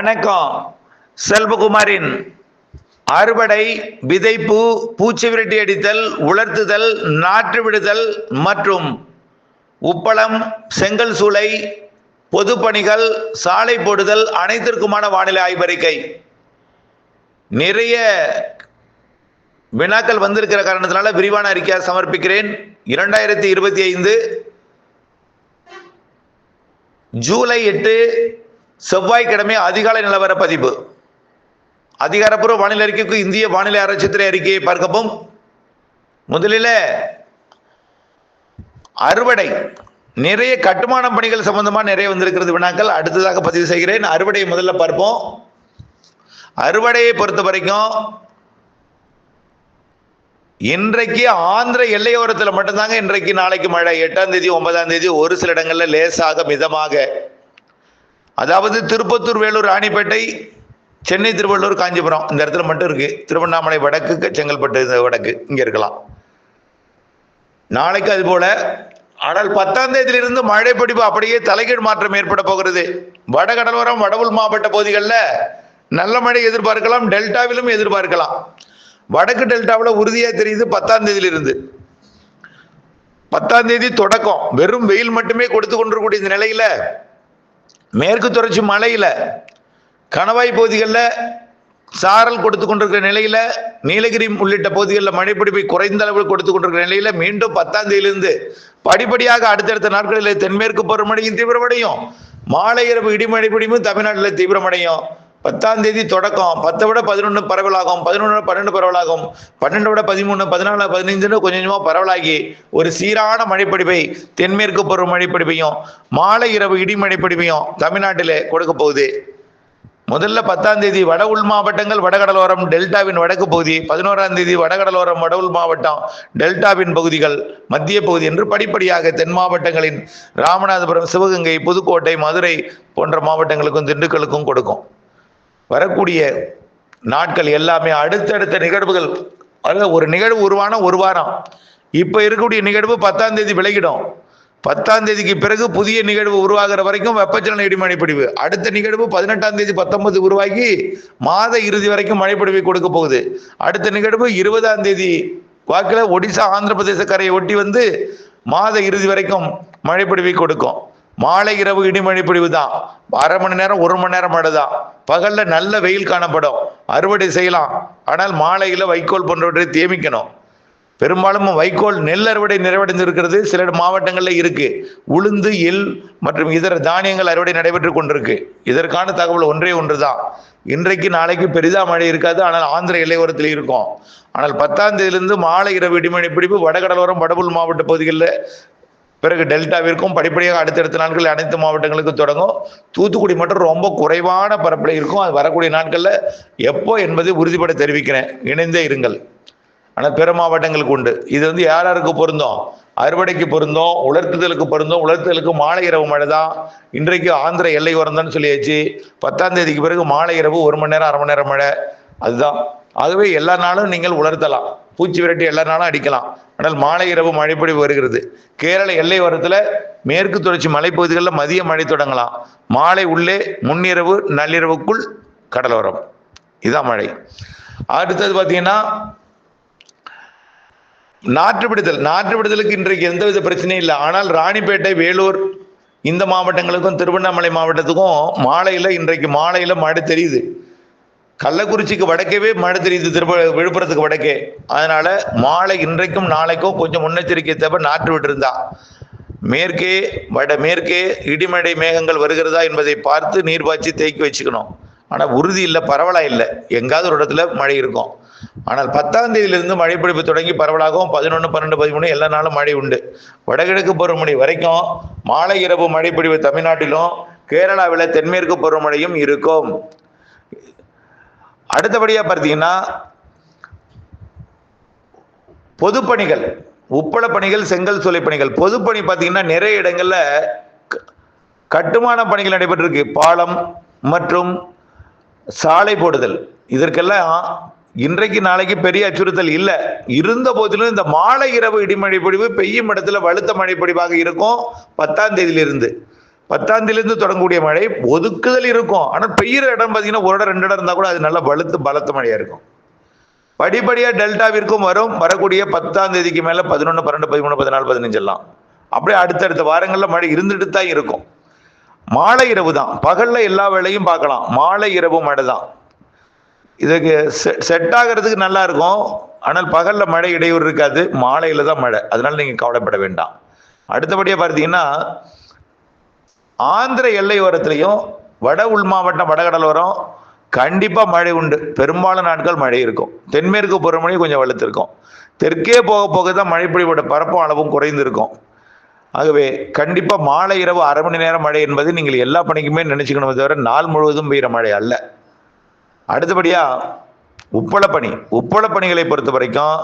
வணக்கம். செல்வகுமாரின் அறுவடை விதைப்பு பூச்சி விரட்டி அடித்தல் உலர்த்துதல் நாற்று விடுதல் மற்றும் உப்பளம் செங்கல் சூளை பொதுப்பணிகள் சாலை போடுதல் அனைத்திற்குமான வானிலை ஆய்வறிக்கை நிறைய வினாக்கள் வந்திருக்கிற காரணத்தினால விரிவான அறிக்கையாக சமர்ப்பிக்கிறேன். இரண்டாயிரத்தி இருபத்தி ஐந்து ஜூலை எட்டு செவ்வாய்க்கிழமை அதிகாலை நிலவர பதிவு. அதிகாரப்பூர்வ வானிலை அறிக்கைக்கு இந்திய வானிலை ஆராய்ச்சித்துறை அறிக்கையை பார்க்கவும் முதலில் அறுவடை. நிறைய கட்டுமான பணிகள் சம்பந்தமாக நிறைய வந்திருக்கிறது வினாக்கள். அடுத்ததாக பதிவு செய்கிறேன். அறுவடையை முதல்ல பார்ப்போம். அறுவடையை பொறுத்த வரைக்கும் இன்றைக்கு ஆந்திர எல்லையோரத்தில் மட்டும்தாங்க இன்றைக்கு நாளைக்கு மழை. எட்டாம் தேதி ஒன்பதாம் தேதி ஒரு சில இடங்களில் லேசாக மிதமாக அதாவது திருப்பத்தூர் வேலூர் ராணிப்பேட்டை சென்னை திருவள்ளூர் காஞ்சிபுரம். இந்த இடத்துல மட்டும் இருக்கு. திருவண்ணாமலை வடக்கு செங்கல்பட்டு இந்த வடக்கு. இங்க இருக்கலாம். நாளைக்கு அது போல ஆனால் பத்தாம் தேதியிலிருந்து மழை பிடிப்பு அப்படியே தலைகீழ் மாற்றம் ஏற்பட போகிறது. வடகடலோரம் வடவுள் மாவட்ட பகுதிகளில் நல்ல மழை எதிர்பார்க்கலாம். டெல்டாவிலும் எதிர்பார்க்கலாம். வடக்கு டெல்டாவில் உறுதியாக தெரியுது பத்தாம் தேதியிலிருந்து. பத்தாம் தேதி தொடக்கம். வெறும் வெயில் மட்டுமே கொடுத்து கொண்டிருக்கக்கூடிய இந்த நிலையில மேற்கு தொடர்ச்சி மலையில் கணவாய் பகுதிகளில் சாரல் கொடுத்து கொண்டிருக்கிற நிலையில் நீலகிரி உள்ளிட்ட பகுதிகளில் மழைப்பிடிப்பை குறைந்த அளவில் கொடுத்து கொண்டிருக்கிற நிலையில் மீண்டும் பத்தாம் தேதியிலிருந்து படிப்படியாக அடுத்தடுத்த நாட்களில் தென்மேற்கு பருவமழையும் தீவிரமடையும். மாலை இரவு இடிமழை பிடிப்பும் தமிழ்நாட்டில் தீவிரமடையும். பத்தாம் தேதி தொடக்கம். பத்தை விட பதினொன்று பரவலாகும். பதினொன்று பன்னெண்டு பரவலாகும். பன்னெண்டு விட பதிமூணு பதினாலு பதினைஞ்சுன்னு கொஞ்சம் கொஞ்சமாக பரவலாகி ஒரு சீரான மழைப்படிப்பை தென்மேற்கு பருவ மழைப்படிப்பையும் மாலை இரவு இடி மழைப்படிப்பையும் தமிழ்நாட்டில் கொடுக்க போகுது. முதல்ல பத்தாம் தேதி வட உள் மாவட்டங்கள் வடகடலோரம் டெல்டாவின் வடக்கு பகுதி பதினோராம் தேதி வடகடலோரம் வட உள் மாவட்டம் டெல்டாவின் பகுதிகள் மத்திய பகுதி என்று படிப்படியாக தென் மாவட்டங்களின் ராமநாதபுரம் சிவகங்கை புதுக்கோட்டை மதுரை போன்ற மாவட்டங்களுக்கும் திண்டுக்கலுக்கும் கொடுக்கும். வரக்கூடிய நாட்கள் எல்லாமே அடுத்தடுத்த நிகழ்வுகள். அதாவது ஒரு நிகழ்வு உருவான ஒரு வாரம். இப்போ இருக்கக்கூடிய நிகழ்வு பத்தாம் தேதி விலகிடும். பத்தாம் தேதிக்கு பிறகு புதிய நிகழ்வு உருவாகிற வரைக்கும் வெப்பச்சலன இடிமழை பிடிவு. அடுத்த நிகழ்வு பதினெட்டாம் தேதி பத்தொன்பது உருவாகி மாத இறுதி வரைக்கும் மழை கொடுக்க போகுது. அடுத்த நிகழ்வு இருபதாம் தேதி வாக்கில் ஒடிசா ஆந்திர பிரதேச கரையை ஒட்டி வந்து மாத இறுதி வரைக்கும் மழை கொடுக்கும். மாலை இரவு இடிமழை பொழிவு தான் அரை மணி நேரம் ஒரு மணி நேரம் மழைதான் பகல்ல நல்ல வெயில் காணப்படும். அறுவடை செய்யலாம். ஆனால் மாலையில வைக்கோல் போன்றவற்றை தேமிக்கணும் பெரும்பாலும் வைக்கோல் நெல் அறுவடை நிறைவடைந்திருக்கிறது. சில மாவட்டங்களில் இருக்கு. உளுந்து எள் மற்றும் இதர தானியங்கள் அறுவடை நடைபெற்று கொண்டிருக்கு. இதற்கான தகவல் ஒன்றே ஒன்று தான் இன்றைக்கு நாளைக்கு பெரிதா மழை இருக்காது. ஆனால் ஆந்திர எல்லையோரத்தில் இருக்கும். ஆனால் பத்தாம் தேதியிலிருந்து மாலை இரவு இடிமழை பிடிப்பு வடகடலோரம் வடபுல் மாவட்ட பகுதிகளில் பிறகு டெல்டாவிற்கும் படிப்படியாக அடுத்தடுத்த நாட்களில் அனைத்து மாவட்டங்களுக்கும் தொடங்கும். தூத்துக்குடி மட்டும் ரொம்ப குறைவான பரப்பில் இருக்கும். அது வரக்கூடிய நாட்களில் எப்போ என்பதை உறுதிப்பட தெரிவிக்கிறேன். இணைந்தே இருங்கள். ஆனால் பிற மாவட்டங்களுக்கு உண்டு. இது வந்து யார் யாருக்கு பொருந்தோம்? அறுவடைக்கு பொருந்தோம் உலர்த்துதலுக்கு பொருந்தோம் உலர்த்துதலுக்கு மாலை இரவு மழை தான் இன்றைக்கு ஆந்திர எல்லை உரந்தான்னு சொல்லியாச்சு. பத்தாம் தேதிக்கு பிறகு மாலை இரவு ஒரு மணி நேரம் அரை மணி நேரம் மழை. அதுதான். ஆகவே எல்லா நாளும் நீங்கள் உலர்த்தலாம். பூச்சி விரட்டி எல்லா நாளும் அடிக்கலாம். ஆனால் மாலை இரவு மழைப்பொழிவு வருகிறது. கேரள எல்லை ஓரத்தில் மேற்கு தொடர்ச்சி மலைப்பகுதிகளில் மதிய மழை தொடங்கலாம். மாலை உள்ளே முன்னிரவு நள்ளிரவுக்குள் கடலோரம் இதுதான் மழை. அடுத்தது பார்த்தீங்கன்னா நாற்று விடுதல். நாற்று விடுதலுக்கு இன்றைக்கு எந்தவித பிரச்சனையும் இல்லை. ஆனால் ராணிப்பேட்டை வேலூர் இந்த மாவட்டங்களுக்கும் திருவண்ணாமலை மாவட்டத்துக்கும் மாலையில் இன்றைக்கு மாலையில் மழை தெரியுது. கள்ளக்குறிச்சிக்கு வடக்கேவே மழை தெரியுது திருப்ப விழுப்புரத்துக்கு வடக்கே. அதனால மாலை இன்றைக்கும் நாளைக்கும் கொஞ்சம் முன்னெச்சரிக்கை தேவை நாற்று விட்டிருந்தா. மேற்கே வட மேற்கே இடிமடை மேகங்கள் வருகிறதா என்பதை பார்த்து நீர் பாய்ச்சி தேக்கி வச்சுக்கணும். ஆனால் உறுதி இல்லை பரவலாக இல்லை. எங்காவது ஒரு இடத்துல மழை இருக்கும். ஆனால் பத்தாம் தேதியிலிருந்து மழை பிடிப்பு தொடங்கி பரவலாகவும் பதினொன்று பன்னெண்டு பதிமூணு எல்லா நாளும் மழை உண்டு. வடகிழக்கு பருவமழை வரைக்கும் மாலை இரவு மழை பிடிப்பு தமிழ்நாட்டிலும் கேரளாவில் தென்மேற்கு பருவமழையும் இருக்கும். அடுத்தபடியாக பார்த்தீங்கன்னா பொதுப்பணிகள் உப்பள பணிகள் செங்கல் சூளை பணிகள். பொதுப்பணி பார்த்தீங்கன்னா நிறைய இடங்கள்ல க- கட்டுமான பணிகள் நடைபெற்றிருக்கு. பாலம் மற்றும் சாலை போடுதல். இதற்கெல்லாம் இன்றைக்கு நாளைக்கு பெரிய அச்சுறுத்தல் இல்லை. இருந்த போதிலும் இந்த மாலை இரவு இடிமழை பொழிவு பெய்யும் இடத்துல வலுத்த மழை பொழிவாக இருக்கும் பத்தாம் தேதியிலிருந்து. பத்தாம் தேதியிலிருந்து தொடங்கக்கூடிய மழை ஒதுக்குதல் இருக்கும். ஆனால் பெய்யுற இடம் பார்த்தீங்கன்னா ஒரு இடம் ரெண்டு இடம் இருந்தால் கூட அது நல்லா வலுத்து பலத்த மழையாக இருக்கும். படிப்படியாக டெல்டாவிற்கும் வரும். வரக்கூடிய பத்தாம் தேதிக்கு மேலே பதினொன்று பன்னெண்டு பதிமூணு பதினாலு பதினஞ்செல்லாம் அப்படியே அடுத்தடுத்த வாரங்களில் மழை இருந்துட்டு தான் இருக்கும். மாலை இரவு தான். பகலில் எல்லா வேலையும் பார்க்கலாம். மாலை இரவு மழை தான். இதுக்கு செட் ஆகிறதுக்கு நல்லா இருக்கும். ஆனால் பகலில் மழை இடையூறு இருக்காது. மாலையில் தான் மழை. அதனால நீங்கள் கவலைப்பட வேண்டாம். அடுத்தபடியாக பார்த்தீங்கன்னா ஆந்திர எல்லையோரத்துலையும் வட உள் மாவட்டம் வடகடலோரம் கண்டிப்பாக மழை உண்டு. பெரும்பாலான நாட்கள் மழை இருக்கும். தென்மேற்கு பருவமழை கொஞ்சம் வலுத்திருக்கும் தெற்கே போக போக தான் மழைப்பொழிவோட பரப்பும் அளவும் குறைந்திருக்கும். ஆகவே கண்டிப்பாக மாலை இரவு அரை மணி நேரம் மழை என்பது நீங்கள் எல்லா பணிக்குமே நினச்சிக்கணுமே தவிர நாள் முழுவதும் பெய்கிற மழை அல்ல. அடுத்தபடியாக உப்பள பணி. உப்பள பணிகளை பொறுத்த வரைக்கும்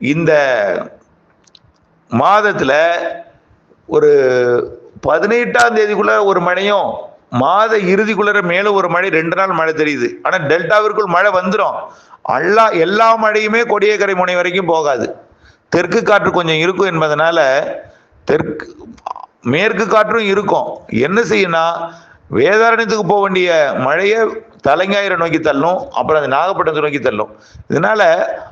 இந்த மாதத்தில் ஒரு பதினெட்டாம் தேதிக்குள்ள ஒரு மழையும் மாத இறுதிக்குள்ள மேலே ஒரு மழை ரெண்டு நாள் மழை தெரியுது. ஆனா டெல்டாவிற்குள் மழை வந்துடும் எல்லா எல்லா மழையுமே கொடியக்கரை முனை வரைக்கும் போகாது. தெற்கு காற்று கொஞ்சம் இருக்கும் என்பதனால தெற்கு மேற்கு காற்றும் இருக்கும். என்ன செய்யணும் வேதாரண்யத்துக்கு போக வேண்டிய மழையை தலைஞாயிரை நோக்கி தள்ளும் அப்புறம் அது நாகப்பட்டினத்தை நோக்கி தள்ளும். இதனால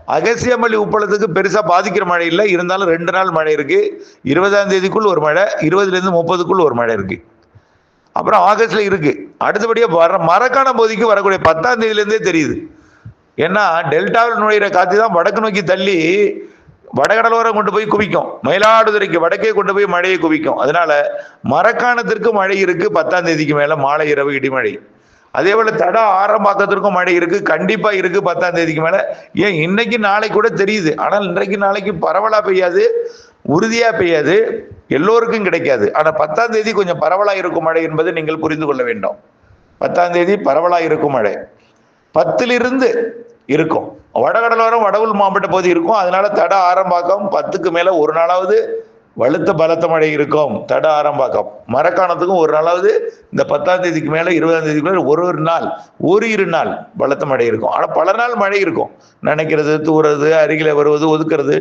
அகசியமல்லி உப்பளத்துக்கு பெருசாக பாதிக்கிற மழை இல்லை. இருந்தாலும் ரெண்டு நாள் மழை இருக்கு. இருபதாம் தேதிக்குள் ஒரு மழை இருபதுலேருந்து முப்பதுக்குள் ஒரு மழை இருக்கு. அப்புறம் ஆகஸ்ட்ல இருக்கு. அடுத்தபடியாக வர மரக்கான பகுதிக்கு வரக்கூடிய பத்தாம் தேதியிலேருந்தே தெரியுது. ஏன்னா டெல்டாவில் நுழையிற காத்து தான் வடக்கு நோக்கி தள்ளி வடகடலோரம் கொண்டு போய் குவிக்கும். மயிலாடுதுறைக்கு வடக்கே கொண்டு போய் மழையை குவிக்கும். அதனால மரக்காணத்திற்கு மழை இருக்கு. பத்தாம் தேதிக்கு மேல மாலை இரவு இடிமழை. அதே போல தட ஆரம்பாக்கத்திற்கும் மழை இருக்கு கண்டிப்பா இருக்கு பத்தாம் தேதிக்கு மேல. ஏன் இன்னைக்கு நாளைக்கு கூட தெரியுது. ஆனால் இன்றைக்கு நாளைக்கு பரவலா பெய்யாது உறுதியா பெய்யாது எல்லோருக்கும் கிடைக்காது. ஆனா பத்தாம் தேதி கொஞ்சம் பரவலா இருக்கும் மழை என்பதை நீங்கள் புரிந்து கொள்ள வேண்டும். பத்தாம் தேதி பரவலா இருக்கும் மழை. பத்திலிருந்து இருக்கும். வடகடலோரம் வடவுள் மாவட்ட பகுதி இருக்கும். அதனால தட ஆரம்பாக்கம் பத்துக்கு மேல ஒரு நாளாவது வலுத்த பலத்த மழை இருக்கும். தட ஆரம்பாக்கம். மரக்காணத்துக்கும் ஒரு நாளாவது இந்த பத்தாம் தேதிக்கு மேல இருபதாம் தேதிக்கு ஒரு ஒரு நாள் ஒரு இரு நாள் பலத்த மழை இருக்கும். ஆனா பல நாள் மழை இருக்கும். நினைக்கிறது தூறது அருகில வருவது ஒதுக்கிறது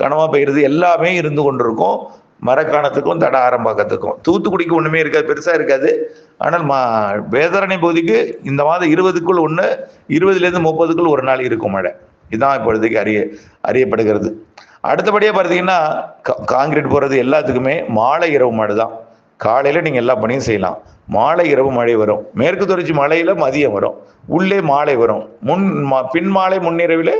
கனவா பெய்யுறது எல்லாமே இருந்து கொண்டிருக்கும். மரக்காணத்துக்கும் தட ஆரம்பாக்கத்துக்கும். தூத்துக்குடிக்கு ஒண்ணுமே இருக்காது பெருசா இருக்காது. ஆனால் மா வேதாரணை பகுதிக்கு இந்த மாதம் இருபதுக்குள் ஒன்று இருபதுலேருந்து முப்பதுக்குள் ஒரு நாள் இருக்கும் மழை. இதுதான் இப்பொழுதைக்கு அறிய அறியப்படுகிறது. அடுத்தபடியாக பார்த்தீங்கன்னா காங்கிரீட் போடுறது எல்லாத்துக்குமே மாலை இரவு மழை தான். காலையில் நீங்கள் எல்லா பணியும் செய்யலாம். மாலை இரவு மழை வரும். மேற்கு தொடர்ச்சி மலையில் மதியம் வரும். உள்ளே மாலை வரும். முன் பின் மாலை முன்னிரவில்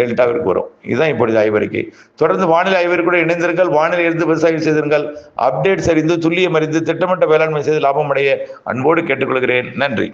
டெல்டாவிற்கு வரும். இதுதான் இப்பொழுது ஆய்வறிக்கை. தொடர்ந்து வானிலை ஆய்வறிக்கூட இணைந்திருங்கள். வானிலை இருந்து விவசாயம் செய்திருங்கள். அப்டேட்ஸ் அறிந்து துல்லியம் அறிந்து திட்டமிட்ட வேளாண்மை செய்து லாபம் அடைய அன்போடு கேட்டுக்கொள்கிறேன். நன்றி.